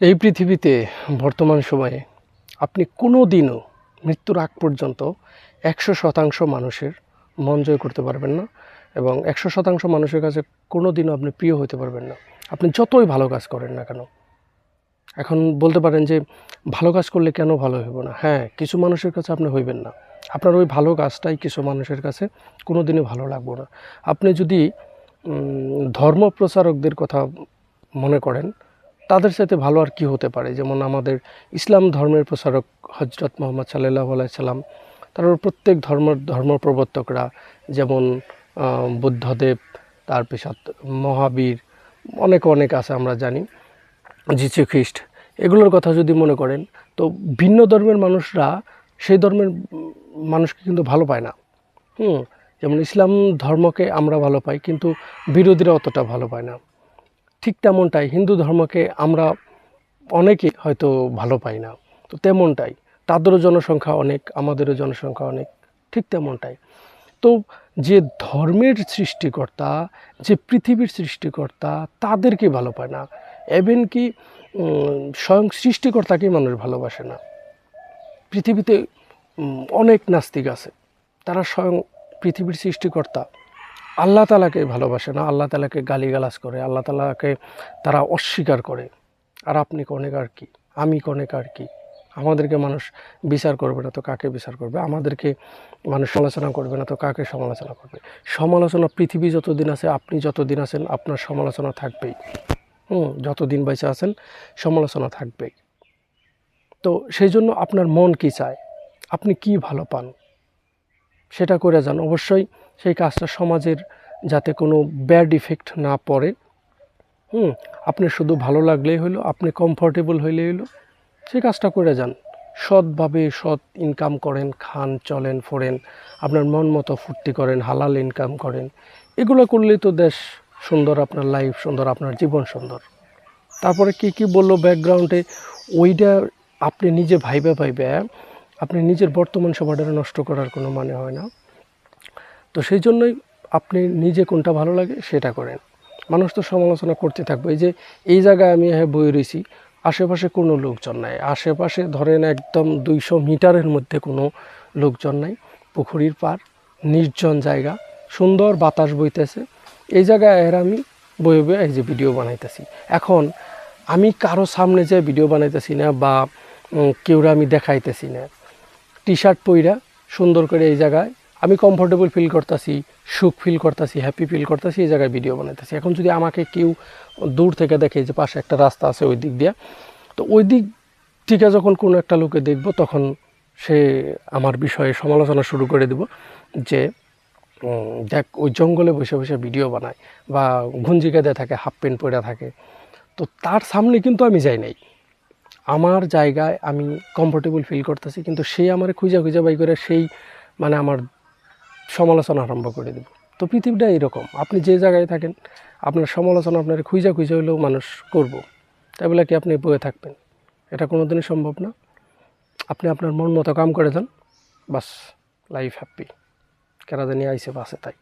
এই পৃথিবীতে বর্তমান সময়ে আপনি কোনো দিনও মৃত্যুর আগ পর্যন্ত একশো শতাংশ মানুষের মন জয় করতে পারবেন না এবং একশো শতাংশ মানুষের কাছে কোনো দিনও আপনি প্রিয় হতে পারবেন না। আপনি যতই ভালো কাজ করেন না কেন, এখন বলতে পারেন যে ভালো কাজ করলে কেন ভালো হইব না? হ্যাঁ কিছু মানুষের কাছে আপনি হইবেন না। আপনার ওই ভালো কাজটাই কিছু মানুষের কাছে কোনো দিনই ভালো লাগবে না। আপনি যদি ধর্ম প্রচারকদের কথা মনে করেন তাদের সাথে ভালো আর কি হতে পারে? যেমন আমাদের ইসলাম ধর্মের প্রচারক হজরত মোহাম্মদ সাল্লাহ সাল্লাম তারপর প্রত্যেক ধর্ম ধর্ম প্রবর্তকরা যেমন বুদ্ধদেব, তার তারপিছত মহাবীর, অনেক অনেক আছে আমরা জানি, যিশু খ্রিস্ট, এগুলোর কথা যদি মনে করেন, তো ভিন্ন ধর্মের মানুষরা সেই ধর্মের মানুষকে কিন্তু ভালো পায় না। হুম, যেমন ইসলাম ধর্মকে আমরা ভালো পাই, কিন্তু বিরোধীরা অতটা ভালো পায় না। ঠিক তেমনটাই হিন্দু ধর্মকে আমরা অনেকে হয়তো ভালো পাই না। তো তেমনটাই। তাদেরও জনসংখ্যা অনেক, আমাদেরও জনসংখ্যা অনেক, ঠিক তেমনটাই। তো যে ধর্মের সৃষ্টিকর্তা, যে পৃথিবীর সৃষ্টিকর্তা, তাদেরকে ভালো পায় না। এভেন কি স্বয়ং সৃষ্টিকর্তাকেই মানুষ ভালোবাসে না। পৃথিবীতে অনেক নাস্তিক আছে। তারা স্বয়ং পৃথিবীর সৃষ্টিকর্তা। আল্লাহ তালাকে ভালোবাসে না, আল্লাহ তালাকে গালিগালাজ করে, আল্লাহ তালাকে তারা অস্বীকার করে। আর আপনি কনেক আর কি? আমি কনেক আর কি? আমাদেরকে মানুষ বিচার করবে না তো কাকে বিচার করবে? আমাদেরকে মানুষ সমালোচনা করবে না তো কাকে সমালোচনা করবে? সমালোচনা পৃথিবী যতদিন আছে, আপনি যতদিন আছেন, আপনার সমালোচনা থাকবেই। হুম, যতদিন বেঁচে আছেন, সমালোচনা থাকবেই। তো সেই জন্য আপনার মন কি চায়? আপনি কি ভালো পান? সেটা করে যান। অবশ্যই সেই কাজটা সমাজের যাতে কোনো ব্যাড ইফেক্ট না পড়ে। হুম, আপনি শুধু ভালো লাগলেই হলো আপনি কমফোর্টেবল হইলেই হলো সেই কাজটা করে যান। সৎভাবে সৎ ইনকাম করেন, খান, চলেন, ফোরেন, আপনার মন মতো ফুর্তি করেন, হালাল ইনকাম করেন। এগুলো করলেই তো দেশ সুন্দর, আপনার লাইফ সুন্দর, আপনার জীবন সুন্দর। তারপরে কি কি বলল ব্যাকগ্রাউন্ডে ওইটা আপনি নিজে ভাইবে ভাইবে আপনি নিজের বর্তমান সময়টা নষ্ট করার কোনো মানে হয় না। তো সেই জন্যই আপনি নিজে কোনটা ভালো লাগে সেটা করেন। মানুষ তো সমালোচনা করতে থাকবে, এই যে এই জায়গায় আমি হ্যাঁ বই রয়েছি, আশেপাশে কোনো লোকজন নাই। আশেপাশে ধরেন একদম দুইশো মিটারের মধ্যে কোনো লোকজন নাই পুকুরির পার নির্জন জায়গা, সুন্দর বাতাস বইতেছে। এই জায়গায় এর আমি বয়ে বয়ে এই যে ভিডিও বানাইতেছি। এখন আমি কারও সামনে যে ভিডিও বানাইতেছি না বা কেউরা আমি দেখাইতেছি না টি শার্ট পইরা সুন্দর করে এই জায়গায় আমি কমফোর্টেবল ফিল করতেছি, সুখ ফিল করতেছি হ্যাপি ফিল করতেছি, এই জায়গায় ভিডিও বানাইতেছি। এখন যদি আমাকে কেউ দূর থেকে দেখে যে পাশে একটা রাস্তা আছে ওই দিক দিয়ে, তো ওই দিক থেকে যখন কোনো একটা লোকে দেখব, তখন সে আমার বিষয়ে সমালোচনা শুরু করে দেব যে দেখ, ওই জঙ্গলে বসে বসে ভিডিও বানায় বা ঘুঞ্জি কেঁদে থাকে হাফ প্যান্ট পরে থাকে। তো তার সামনে কিন্তু আমি যাই নাই। আমার জায়গায় আমি কমফোর্টেবল ফিল করতেছি, কিন্তু সে আমার খুঁজে খুঁজে বাই করে, সেই মানে আমার সমালোচনা আরম্ভ করে দেব। তো পৃথিবীটা এরকম আপনি যে জায়গায় থাকেন, আপনার সমালোচনা আপনার খুঁজা খুঁজে হলেও মানুষ করব। তাই বলে কি আপনি বয়ে থাকবেন? এটা কোনো দিনই সম্ভব না। আপনি আপনার মন মতো কাম করে যান, বাস লাইফ হ্যাপি কেরা জানি আইসে বাসে তাই।